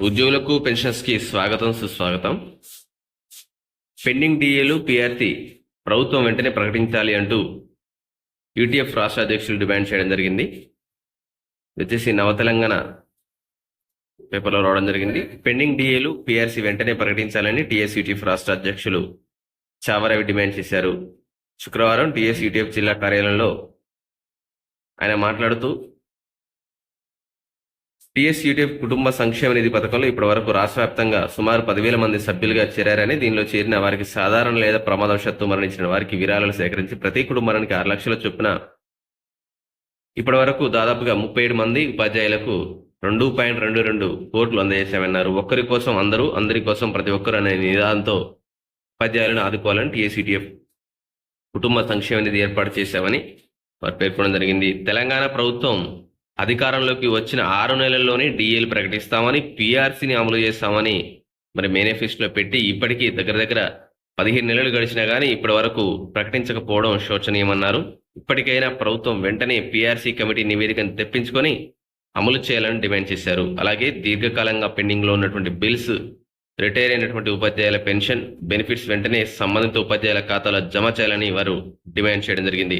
ఉద్యోగులకు పెన్షన్స్కి స్వాగతం సుస్వాగతం. పెండింగ్ డిఏలు పిఆర్టీ ప్రభుత్వం వెంటనే ప్రకటించాలి అంటూ యూటీఎఫ్ రాష్ట్ర అధ్యక్షులు డిమాండ్ చేయడం జరిగింది. వచ్చేసి నవతెలంగాణ పేపర్లో రావడం జరిగింది. పెండింగ్ డిఏలు పిఆర్సీ వెంటనే ప్రకటించాలని టీఎస్ యూటీఎఫ్ రాష్ట్ర అధ్యక్షులు చావరవి డిమాండ్ చేశారు. శుక్రవారం టీఎస్ యూటీఎఫ్ జిల్లా కార్యాలయంలో ఆయన మాట్లాడుతూ టీఎస్యూటీఎఫ్ కుటుంబ సంక్షేమ నిధి పథకంలో ఇప్పటి వరకు రాష్ట్ర వ్యాప్తంగా సుమారు పదివేల మంది సభ్యులుగా చేరారని దీనిలో చేరిన వారికి సాధారణ లేదా ప్రమాదవశాత్తు మరణించిన వారికి విరాళాలు సేకరించి ప్రతి కుటుంబానికి ఆరు లక్షల చొప్పున ఇప్పటి వరకు దాదాపుగా ముప్పై ఏడు మంది ఉపాధ్యాయులకు రెండు పాయింట్ రెండు రెండు కోట్లు అందజేశామన్నారు. ఒక్కరి కోసం అందరూ అందరి కోసం ప్రతి ఒక్కరు అనే నిదానంతో ఉపాధ్యాయులను ఆదుకోవాలని టీఎస్యూటీఎఫ్ కుటుంబ సంక్షేమ నిధి ఏర్పాటు చేశామని వారు పేర్కొనడం జరిగింది. తెలంగాణ ప్రభుత్వం అధికారంలోకి వచ్చిన ఆరు నెలల్లోనే డిఏలు ప్రకటిస్తామని పీఆర్సీని అమలు చేస్తామని మరి మేనిఫెస్టోలో పెట్టి ఇప్పటికీ దగ్గర దగ్గర పదిహేను నెలలు గడిచినా కానీ ఇప్పటి వరకు ప్రకటించకపోవడం శోచనీయమన్నారు. ఇప్పటికైనా ప్రభుత్వం వెంటనే పీఆర్సీ కమిటీ నివేదికను తెప్పించుకొని అమలు చేయాలని డిమాండ్ చేశారు. అలాగే దీర్ఘకాలంగా పెండింగ్లో ఉన్నటువంటి బిల్స్ రిటైర్ అయినటువంటి ఉపాధ్యాయుల పెన్షన్ బెనిఫిట్స్ వెంటనే సంబంధిత ఉపాధ్యాయుల ఖాతాలో జమ చేయాలని వారు డిమాండ్ చేయడం జరిగింది.